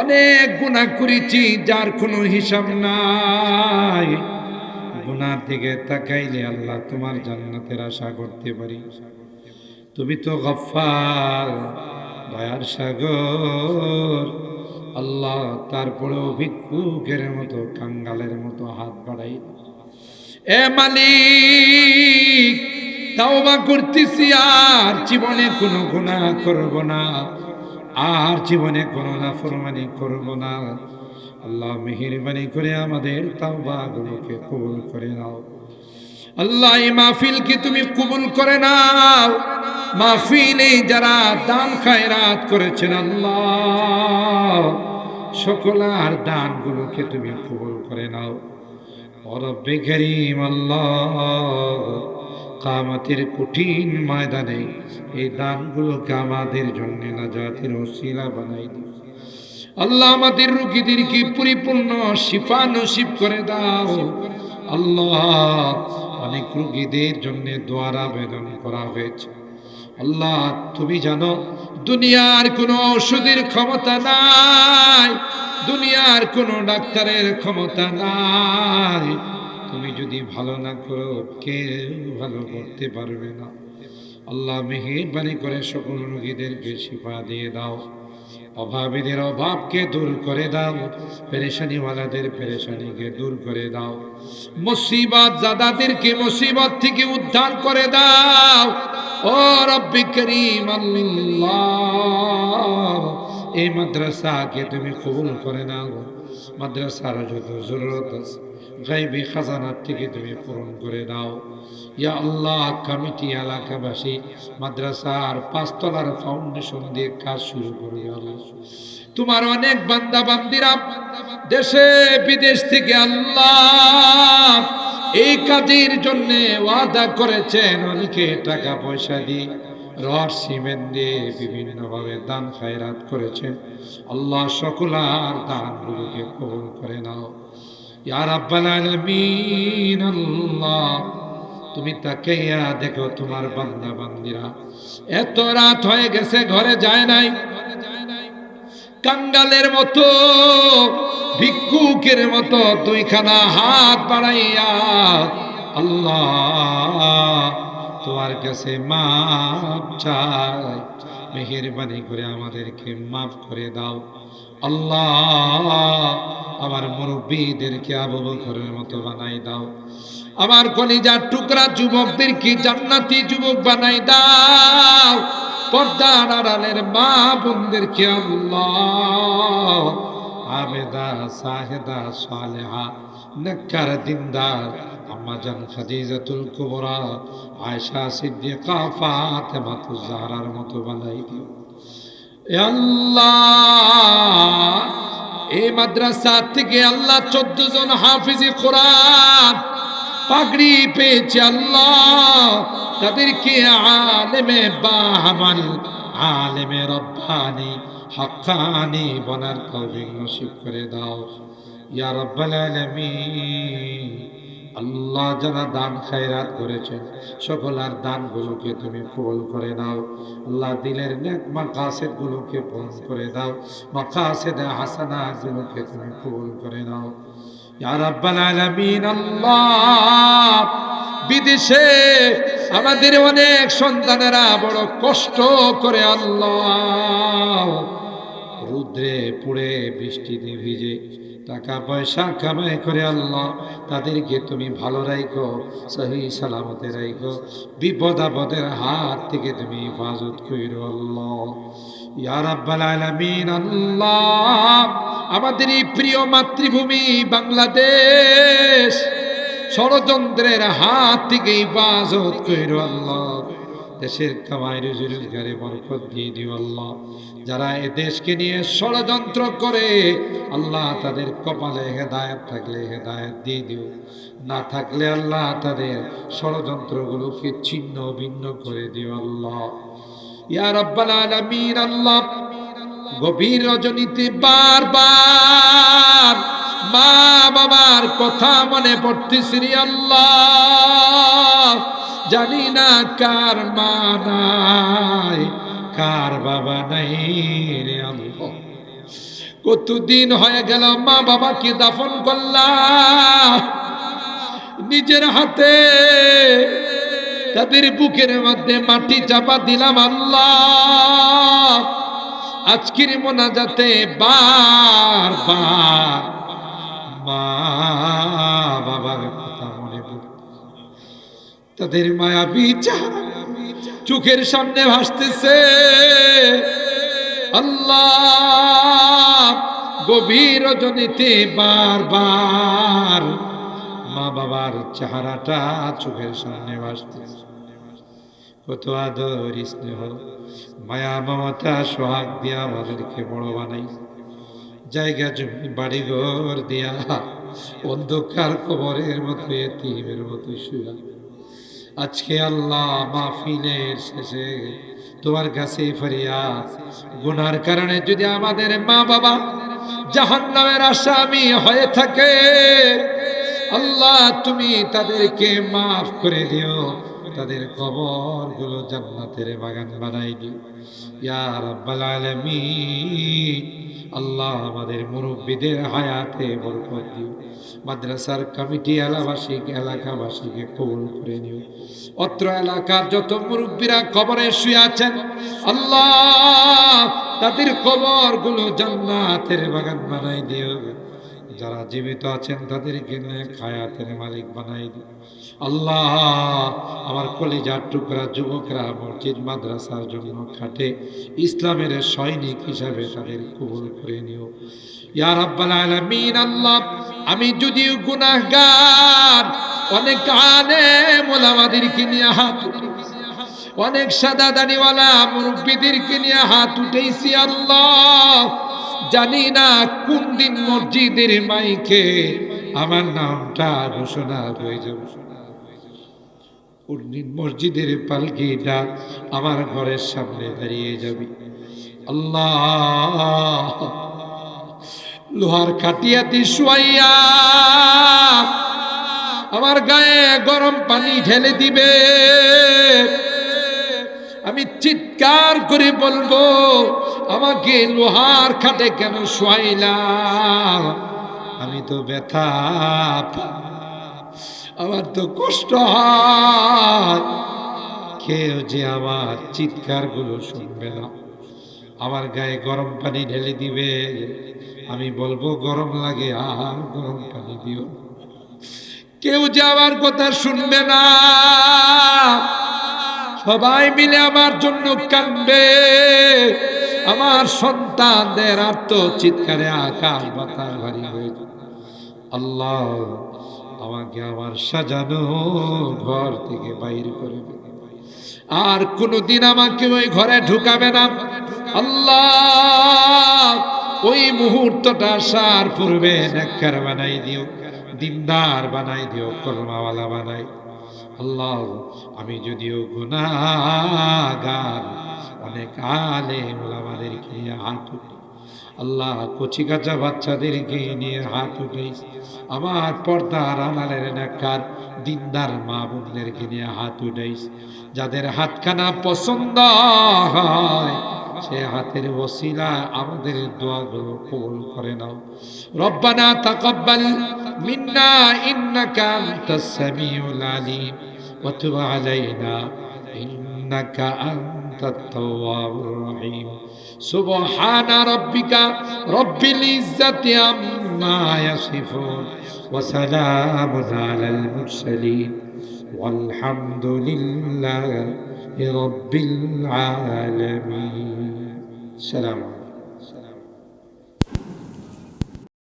অনেক গুণা করেছি যার কোনো হিসাব নাই। গুনার দিকে তাকাইলে আল্লাহ তোমার জান্নাতের আশা করতে পারি। তুমি তো গফফার, দয়ার সাগর, আল্লাহ তারপরেও ভিক্ষুকের মতো, কাঙ্গালের মতো হাত বাড়াই। এ মালিক তাওবা করতেছি আর জীবনে কোনো গুণা করব না। আর জীবনে কোনো নাফরমানি করব না। আল্লাহ মেহেরবানি করে আমাদের তাওবা গুলোকে কবুল করে নাও। আল্লাহ, এই মাহফিলকে তুমি কবুল করে নাও। মাহফিলে যারা দান খায়রাত করেছেন আল্লাহ সকলার দানগুলোকে তুমি কবুল করে নাও। রব্বে করিম, আল্লাহ। কামাতের কঠিন ময়দানে এই দানগুলোকে আমাদের জন্য নাজাতের ওসিলা বানাই দিও। আল্লাহ আমাদের রুগীদেরকে পরিপূর্ণ শিফা নসিব করে দাও। আল্লাহ অনেক রুগীদের জন্য দোয়ার আবেদন করা হয়েছে। আল্লাহ, তুমি জানো, দুনিয়ার কোনো ওষুধের ক্ষমতা নাই, দুনিয়ার কোনো ডাক্তারের ক্ষমতা নাই। তুমি যদি ভালো না করো, কেউ ভালো করতে পারবে না। আল্লাহ মেহেরবানি করে সকল রোগীদেরকে শিফা দিয়ে দাও। অভাবীদের অভাবকে দূর করে দাও। পেরেশানিওয়ালাদের পেরেশানিকে দূর করে দাও। মুসিবত জাদাদেরকে মুসিবত থেকে উদ্ধার করে দাও। ও রব্বি করিম, আল্লাহ। এই মাদ্রাসাকে তুমি কবুল করে নাও। মাদ্রাসার যত জরুরত আছে, গাইবি খাজানার থেকে তুমি পূরণ করে দাও ইয়া আল্লাহ, কমিটি এলাকাবাসী, মাদ্রাসার পাঁচতলার ফাউন্ডেশন দিয়ে কাজ শুরু করে আল্লাহ। তোমার অনেক বান্দা বান্দিরা দেশে বিদেশ থেকে আল্লাহ এই কাজের জন্য ওয়াদা করেছেন অনেকে টাকা পয়সা দিয়ে। রড সিমেন্ট দিয়ে বিভিন্নভাবে দান খায়রাত করেছেন। আল্লাহ সকলার দানগুলোকে কবুল করে নাও। ইয়া রাব্বাল আলামিন, আল্লাহ, তুমি তাকাইয়া দেখো তোমার বান্দা বান্দিরা এত রাত হয়ে গেছে, ঘরে যায় নাই। কাঙ্গালের মতো, ভিক্ষুকের মতো দুইখানা হাত বাড়াইয়া আল্লাহ তোমার কাছে মাপ চাই। মেহেরবানি করে আমাদেরকে মাফ করে দাও। আল্লাহ, আমার মুরব্বীদেরকে আবু বকরের মতো বানাই দাও। আমার কলিজার টুকরা যুবকদেরকে জান্নাতি যুবক বানাই দাও। পর্দার আড়ালের মা বোনদেরকে আল্লাহ, আবেদা, সাহেদা, সালেহা, নেককার, দিনদার আম্মাজান খাদিজাতুল কুবরা, আয়েশা সিদ্দিকা ফাতেমাতুজ জাহরার মতো বানাই দিও। আল্লাহ এই মাদ্রাসা থেকে আল্লাহ চোদ্দ জন হাফিজি কোরআন পাগড়ি পেয়েছে আল্লাহ। তাদেরকে আলেমে বাহামাল আলেমে রব্বানি, হকানি বনার তৌফিক নসিব করে দাও। ইয়া রব্বাল আলামিন। আল্লাহ যারা দান খায়রাত করেছেন সকল আর দানগুলোকে তুমি কবুল করে নাও। আল্লাহ দিলের নেক মাকাসেদ গুলোকে পূরণ করে দাও মাকাসেদ হাসানা গুলোকে তুমি কবুল করে নাও। বিদেশে আমাদের অনেক সন্তানেরা বড় কষ্ট করে, আল্লাহ রুদ্রে পুড়ে বৃষ্টিতে ভিজে টাকা পয়সা কামাই করে আল্লাহ, তাদেরকে তুমি ভালো রাখো সহি সালামতে রাখো বিপদ আপদের হাত থেকে তুমি হেফাজত করো আল্লাহ। আল্লাহ আমাদের এই প্রিয় মাতৃভূমি বাংলাদেশ ষড়যন্ত্রের হাত থেকে হেফাজত করো আল্লাহ। দেশের কামাই রুজি রোজগারে বরকত দিয়ে দিও আল্লাহ। যারা এ দেশকে নিয়ে ষড়যন্ত্র করে, আল্লাহ তাদের কপালে হেদায়ত থাকলে হেদায়ত দিয়ে দিও। না থাকলে আল্লাহ তাদের ষড়যন্ত্রগুলোকে ছিন্ন ভিন্ন করে দিও আল্লাহ। ইয়া রব্বাল আল্লাহ, গভীর রজনীতে বারবার মা বাবার কথা মনে পড়তেছি আল্লাহ। জানি না কার মা নাই কার বাবা নাই রে কতদিন হয়ে গেল মা বাবাকে দাফন করলাম। নিজের হাতে তাদের বুকের মধ্যে মাটি চাপা দিলাম আল্লাহ। আজকের মোনাজাতে বার বার মা তাদের মায়াবী চেহারা চোখের সামনে ভাসতেছে। আল্লাহ গভীর রজনীতে বারবার মা বাবার চেহারাটা চোখের সামনে ভাসতেছে। কত আদর স্নেহ, মায়া, মমতা, সোহাগ দিয়া আমাদেরকে বড় বানাই জায়গা, জমি, বাড়িঘর দিয়া অন্ধকার কবরের মতো, এতিমের মতো শুয়া। আজকে আল্লাহ মাহফিলের শেষে তোমার কাছে ফরিয়াদ। গুনার কারণে যদি আমাদের মা বাবা জাহান্নামের আসামি হয়ে থাকে, আল্লাহ তুমি তাদেরকে মাফ করে দিও। তাদের কবরগুলো জান্নাতের বাগান বানাই দিও। ইয়া রাব্বাল আল্লাহ আমাদের মুরব্বীদের হায়াতে বরকত দিও। মাদ্রাসার কমিটি এলাকাবাসীকে এলাকাবাসীকে কবুল করে নিও। অত্র এলাকার যত মুরব্বীরা কবরে শুয়ে আছেন, আল্লাহ তাদের কবরগুলো জান্নাতের বাগান বানাই দিও। যারা জীবিত আছেন তাদেরকে খায়াতের মালিক বানাই দিও আল্লাহ আমার কলেজার টুকরা যুবকরা মসজিদ, মাদ্রাসার জন্য খাটে ইসলামের সৈনিক হিসাবে তাদের কবুল করে নিও। ইয়া রাব্বাল আলামিন, আল্লাহ, আমি যদিও গুনাহগার, অনেক আলেম ওলামাদেরকে নিয়ে হাত অনেক সাদা দাড়িওয়ালা মুরব্বীদেরকে নিয়ে হাত উঠেছি আল্লাহ। জানি না কোন দিন মসজিদের মাইকে আমার নামটা ঘোষণা হয়ে যাবে। কোন দিন মসজিদের পালকিটা আমার ঘরের সামনে দাঁড়িয়ে যাবে। আল্লাহ, লোহার খাটিয়াতি শুয়াইয়া আমার গায়ে গরম পানি ঢেলে দিবে। আমি চিৎকার করে বলব আমাকে লোহার খাটে কেন শুয়াইলাম আমি তো ব্যথা আমার তো কষ্ট হয়। কেউ যে আমার চিৎকারগুলো শুনবে না। আমার গায়ে গরম পানি ঢেলে দিবে। আমি বলব, গরম লাগে আর গরম পানি দিও কেউ যে আমার কথা শুনবে না। সবাই মিলে আমার জন্য কাঁদবে। আমার সন্তানদের আত্ম চিৎকারে আকাশ বাতাস ভারী হয়ে। আল্লাহ আমাকে আমার সাজানো ঘর থেকে বাইর করে আর কোনোদিন আমাকে ওই ঘরে ঢুকাবে না। আল্লাহ ওই মুহূর্তটা আসার পূর্বে নেককার বানাই দিও, দিনদার বানাই দিও কলমাওয়ালা বানাই। আল্লাহ, আমি যদিও গুনাগার অনেক আলে ওলামাদেরকে হাত উঠি আল্লাহ কচি কাঁচা বাচ্চাদেরকে নিয়ে হাত উঠেই আমার পর্দার আনালের নেকার দিনদার মা বোনদেরকে নিয়ে হাত উঠেইস যাদের হাতখানা পছন্দ হয়, সে হাতের ওসিলা আমাদের দোয়াগুলো কবুল করে নাও। রব্বানা তাকাব্বাল মিন্না ইন্নাকা আনতাস সামিউল আলিম। ওয়া তুব আলাইনা ইন্নাকা আনতা তাওয়াবুর রহিম। সুবহানা রাব্বিকা রব্বিল ইজ্জাতি আম্মা ইয়াসিফুন ওয়া সালামুন আলাল